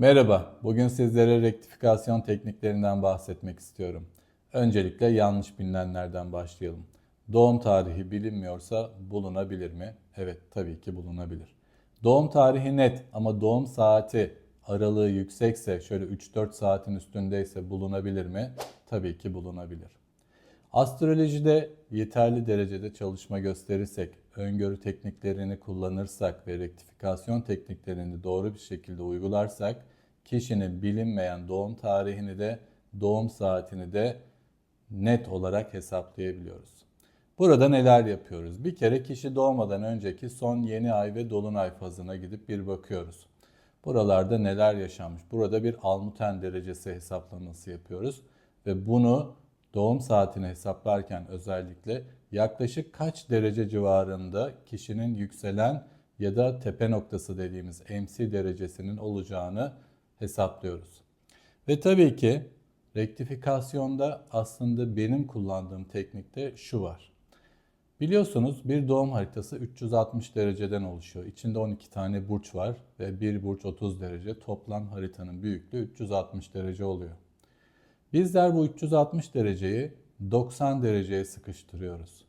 Merhaba, bugün sizlere rektifikasyon tekniklerinden bahsetmek istiyorum. Öncelikle yanlış bilinenlerden başlayalım. Doğum tarihi bilinmiyorsa bulunabilir mi? Evet, tabii ki bulunabilir. Doğum tarihi net ama doğum saati aralığı yüksekse, şöyle 3-4 saatin üstündeyse bulunabilir mi? Tabii ki bulunabilir. Astrolojide yeterli derecede çalışma gösterirsek, öngörü tekniklerini kullanırsak ve rektifikasyon tekniklerini doğru bir şekilde uygularsak kişinin bilinmeyen doğum tarihini de doğum saatini de net olarak hesaplayabiliyoruz. Burada neler yapıyoruz? Bir kere kişi doğmadan önceki son yeni ay ve dolunay fazına gidip bir bakıyoruz. Buralarda neler yaşanmış? Burada bir almuten derecesi hesaplaması yapıyoruz ve bunu doğum saatini hesaplarken özellikle yaklaşık kaç derece civarında kişinin yükselen ya da tepe noktası dediğimiz MC derecesinin olacağını hesaplıyoruz. Ve tabii ki rektifikasyonda aslında benim kullandığım teknikte şu var. Biliyorsunuz bir doğum haritası 360 dereceden oluşuyor. İçinde 12 tane burç var ve bir burç 30 derece. Toplam haritanın büyüklüğü 360 derece oluyor. Bizler bu 360 dereceyi 90 dereceye sıkıştırıyoruz.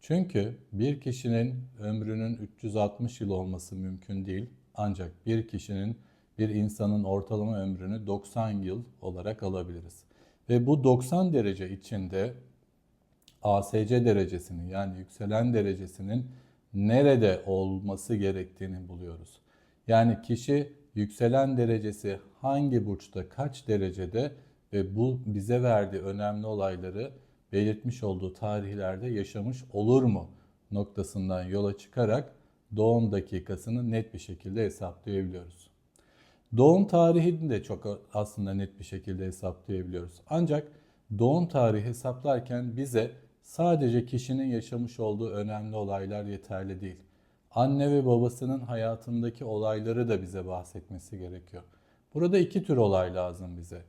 Çünkü bir kişinin ömrünün 360 yıl olması mümkün değil. Ancak bir kişinin, bir insanın ortalama ömrünü 90 yıl olarak alabiliriz. Ve bu 90 derece içinde ASC derecesinin yani yükselen derecesinin nerede olması gerektiğini buluyoruz. Yani kişi yükselen derecesi hangi burçta kaç derecede ve bu bize verdiği önemli olayları belirtmiş olduğu tarihlerde yaşamış olur mu noktasından yola çıkarak doğum dakikasını net bir şekilde hesaplayabiliyoruz. Doğum tarihini de çok aslında net bir şekilde hesaplayabiliyoruz. Ancak doğum tarihi hesaplarken bize sadece kişinin yaşamış olduğu önemli olaylar yeterli değil. Anne ve babasının hayatındaki olayları da bize bahsetmesi gerekiyor. Burada iki tür olay lazım bize.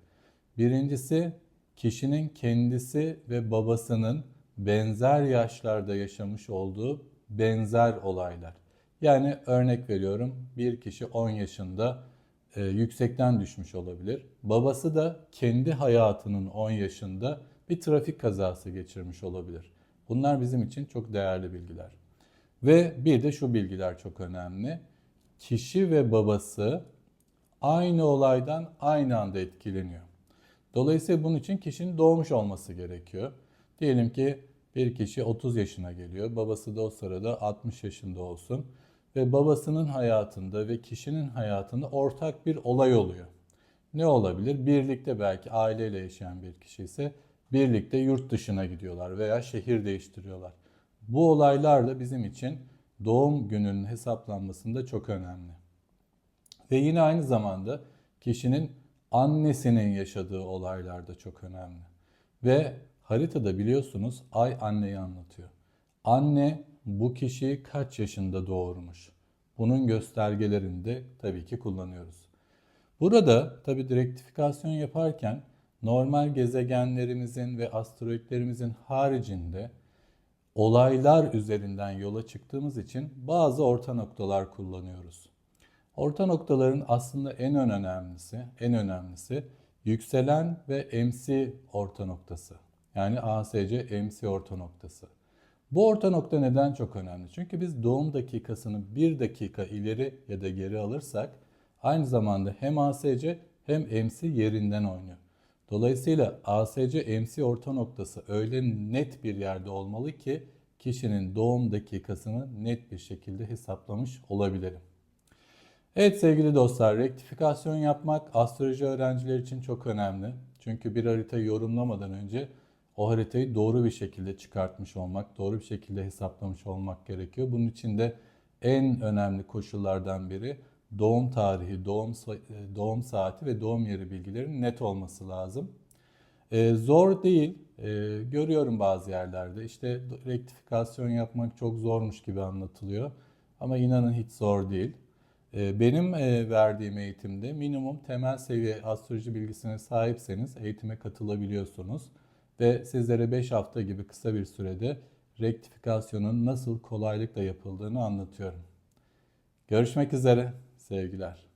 Birincisi kişinin kendisi ve babasının benzer yaşlarda yaşamış olduğu benzer olaylar. Yani örnek veriyorum bir kişi 10 yaşında e, yüksekten düşmüş olabilir. Babası da kendi hayatının 10 yaşında bir trafik kazası geçirmiş olabilir. Bunlar bizim için çok değerli bilgiler. Ve bir de şu bilgiler çok önemli. Kişi ve babası aynı olaydan aynı anda etkileniyor. Dolayısıyla bunun için kişinin doğmuş olması gerekiyor. Diyelim ki bir kişi 30 yaşına geliyor. Babası da o sırada 60 yaşında olsun. Ve babasının hayatında ve kişinin hayatında ortak bir olay oluyor. Ne olabilir? Birlikte belki aileyle yaşayan bir kişi ise birlikte yurt dışına gidiyorlar veya şehir değiştiriyorlar. Bu olaylar da bizim için doğum gününün hesaplanmasında çok önemli. Ve yine aynı zamanda kişinin annesinin yaşadığı olaylar da çok önemli. Ve haritada biliyorsunuz ay anneyi anlatıyor. Anne bu kişiyi kaç yaşında doğurmuş? Bunun göstergelerini de tabii ki kullanıyoruz. Burada tabii direktifikasyon yaparken normal gezegenlerimizin ve asteroidlerimizin haricinde olaylar üzerinden yola çıktığımız için bazı orta noktalar kullanıyoruz. Orta noktaların aslında en önemlisi, en önemlisi yükselen ve MC orta noktası. Yani ASC MC orta noktası. Bu orta nokta neden çok önemli? Çünkü biz doğum dakikasını bir dakika ileri ya da geri alırsak aynı zamanda hem ASC hem MC yerinden oynuyor. Dolayısıyla ASC MC orta noktası öyle net bir yerde olmalı ki kişinin doğum dakikasını net bir şekilde hesaplamış olabilirim. Evet sevgili dostlar, rektifikasyon yapmak astroloji öğrenciler için çok önemli. Çünkü bir haritayı yorumlamadan önce o haritayı doğru bir şekilde çıkartmış olmak, doğru bir şekilde hesaplamış olmak gerekiyor. Bunun için de en önemli koşullardan biri doğum tarihi, doğum doğum saati ve doğum yeri bilgilerinin net olması lazım. Ee, zor değil. Ee, görüyorum bazı yerlerde. İşte rektifikasyon yapmak çok zormuş gibi anlatılıyor. Ama inanın hiç zor değil. Ee, benim e, verdiğim eğitimde minimum temel seviye astroloji bilgisine sahipseniz eğitime katılabiliyorsunuz. Ve sizlere 5 hafta gibi kısa bir sürede rektifikasyonun nasıl kolaylıkla yapıldığını anlatıyorum. Görüşmek üzere, sevgiler.